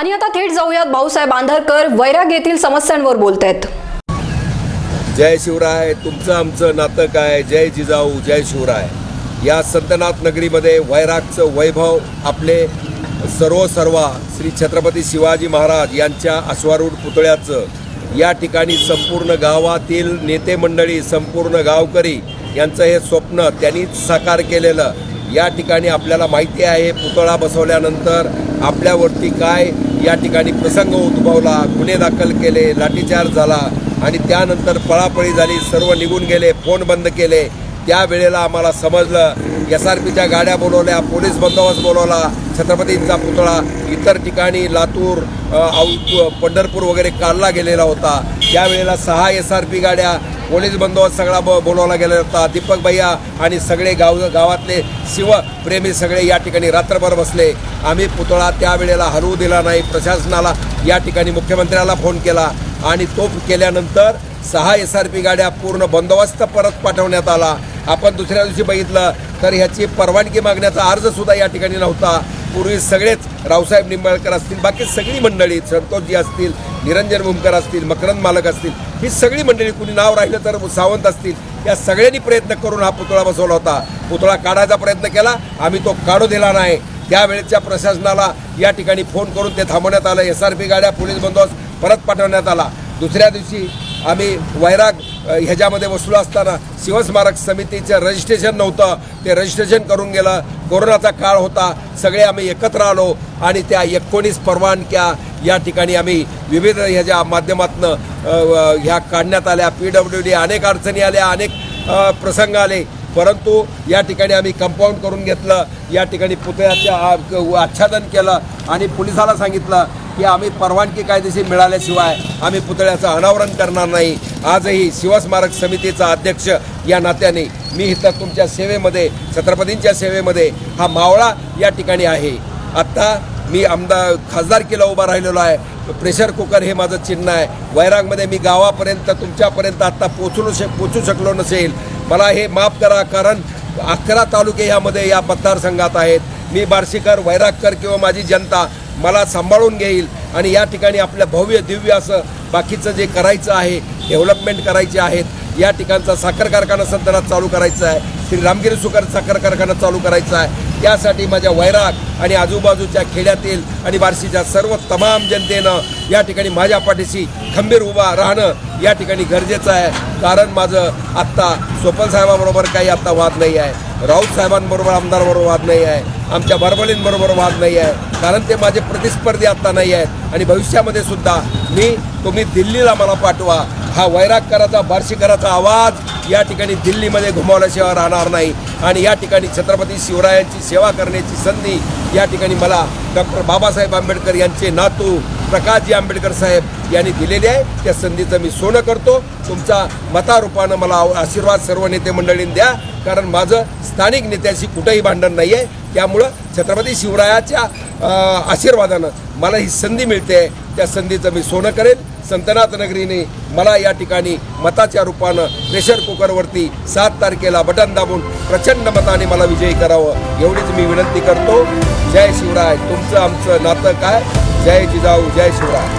आणि आता थेट जाऊयात. भाऊसाहेब आंधरकर वैराग येथील समस्यांवर बोलतायत. जय शिवराय तुमचं आमचं नातं काय? जय जिजाऊ जय शिवराय. या संतनाथ नगरीमध्ये वैरागचं वैभव आपले सर्व सर्वा श्री छत्रपती शिवाजी महाराज यांच्या अश्वारूढ पुतळ्याचं या ठिकाणी संपूर्ण गावातील नेते मंडळी संपूर्ण गावकरी यांचं हे स्वप्न त्यांनीच साकार केलेलं. या ठिकाणी आपल्याला माहिती आहे पुतळा बसवल्यानंतर आपल्यावरती काय या ठिकाणी प्रसंग उद्भवला गुन्हे दाखल केले लाठीचार्ज झाला आणि त्यानंतर पळापळी झाली सर्व निघून गेले फोन बंद केले. त्यावेळेला आम्हाला समजलं एस आर पीच्या गाड्या बोलवल्या पोलीस बंदोबस्त बोलवला छत्रपतींचा पुतळा इतर ठिकाणी लातूर आऊ औ पंढरपूर वगैरे काढला गेलेला होता. त्यावेळेला सहा एस आर पी गाड्या पोलीस बंदोबस्त सगळा ब बोलवला गेला होता. दीपक भैया आणि सगळे गाव गावातले शिवप्रेमी सगळे या ठिकाणी रात्रभर बसले. आम्ही पुतळा त्यावेळेला हलवू दिला नाही. प्रशासनाला या ठिकाणी मुख्यमंत्र्याला फोन केला आणि तो केल्यानंतर सहा एस आर पी गाड्या पूर्ण बंदोबस्त परत पाठवण्यात आला. आपण दुसऱ्या दिवशी बघितलं तर ह्याची परवानगी मागण्याचा अर्जसुद्धा या ठिकाणी नव्हता. पूर्वी सगळेच रावसाहेब निंबाळकर असतील बाकी सगळी मंडळी संतोषजी असतील निरंजन भूमकर असतील मकरंद मालक असतील ही सगळी मंडळी कुणी नाव राहिलं तर सावंत असतील. या सगळ्यांनी प्रयत्न करून हा पुतळा बसवला होता. पुतळा काढायचा प्रयत्न केला आम्ही तो काढू दिला नाही. त्यावेळेच्या प्रशासनाला या ठिकाणी फोन करून ते थांबवण्यात आलं. एस आर पी गाड्या पोलीस बंदोबस्त परत पाठवण्यात आला. दुसऱ्या दिवशी आम्ही वैराग ह्याच्यामध्ये वसूल असताना शिवस्मारक समितीचं रजिस्ट्रेशन नव्हतं. ते रजिस्ट्रेशन करून गेलं. कोरोनाचा काळ होता. सगळे आम्ही एकत्र आलो आणि त्या एकोणीस परवानग्या या ठिकाणी आम्ही विविध ह्याच्या माध्यमातून ह्या काढण्यात आल्या. पी डब्ल्यू डी अनेक अडचणी आल्या अनेक प्रसंग आले. परंतु या ठिकाणी आम्ही कंपाऊंड करून घेतलं. या ठिकाणी पुतळ्याचं आच्छादन केलं आणि पोलिसाला सांगितलं की आम्ही परवानगी कायदेशीर मिळाल्याशिवाय आम्ही पुतळ्याचं अनावरण करणार नाही. आजही शिवस्मारक समितीचा अध्यक्ष या नात्याने मी इथं तुमच्या सेवेमध्ये छत्रपतींच्या सेवेमध्ये हा मावळा या ठिकाणी आहे. आत्ता मी आमदार खासदारकीला उभा राहिलेलो आहे. प्रेशर कुकर हे माझं चिन्ह आहे. वैरागमध्ये मी गावापर्यंत तुमच्यापर्यंत आत्ता पोचू शक पोचू शकलो नसेल. मला हे माफ करा कारण अकरा तालुके यामध्ये या मतदारसंघात आहेत. मी बार्शीकर वैरागकर किंवा माझी जनता मला सांभाळून घेईल आणि या ठिकाणी आपल्या भव्य दिव्य असं बाकीचं जे करायचं आहे डेव्हलपमेंट करायचे आहेत. या ठिकाणचा साखर कारखाना सध्याला चालू करायचा आहे. श्री रामगिरी सुकर साखर कारखाना चालू करायचा आहे. त्यासाठी माझ्या वैराग आणि आजूबाजूच्या खेड्यातील आणि बार्शीच्या सर्व तमाम जनतेनं या ठिकाणी माझ्या पाठीशी खंबीर उभा राहणं या ठिकाणी गरजेचं आहे. कारण माझं आत्ता स्वपन साहेबाबरोबर काही आत्ता वाद नाही आहे. राऊत साहेबांबरोबर आमदारबरोबर वाद नाही आहे. आमच्या बरबलींबरोबर वाद नाही आहे. कारण ते माझे प्रतिस्पर्धी आत्ता नाही आहेत. आणि भविष्यामध्ये सुद्धा मी तुम्ही दिल्लीला मला पाठवा. हा वैरागकराचा बार्शीकराचा आवाज या ठिकाणी दिल्लीमध्ये घुमावल्याशिवाय राहणार नाही. आणि या ठिकाणी छत्रपती शिवरायांची सेवा करण्याची संधी या ठिकाणी मला डॉक्टर बाबासाहेब आंबेडकर यांचे नातू प्रकाशजी आंबेडकर साहेब यांनी दिलेले आहे. त्या संधीचं मी सोनं करतो. तुमचा मतारूपानं मला आशीर्वाद सर्व नेते मंडळींनी द्या. कारण माझं स्थानिक नेत्याशी कुठंही भांडण नाही आहे त्यामुळं छत्रपती शिवरायाच्या आशीर्वादानं मला ही संधी मिळते. त्या संधीचं मी सोनं करेन. संतनाथ नगरीने मला या ठिकाणी मताच्या रूपानं प्रेशर कुकरवरती सात तारखेला बटन दाबून प्रचंड मताने मला विजयी करावं एवढीच मी विनंती करतो. जय शिवराय. तुमचं आमचं नातं काय? जय जिजाऊ जय शिवराय.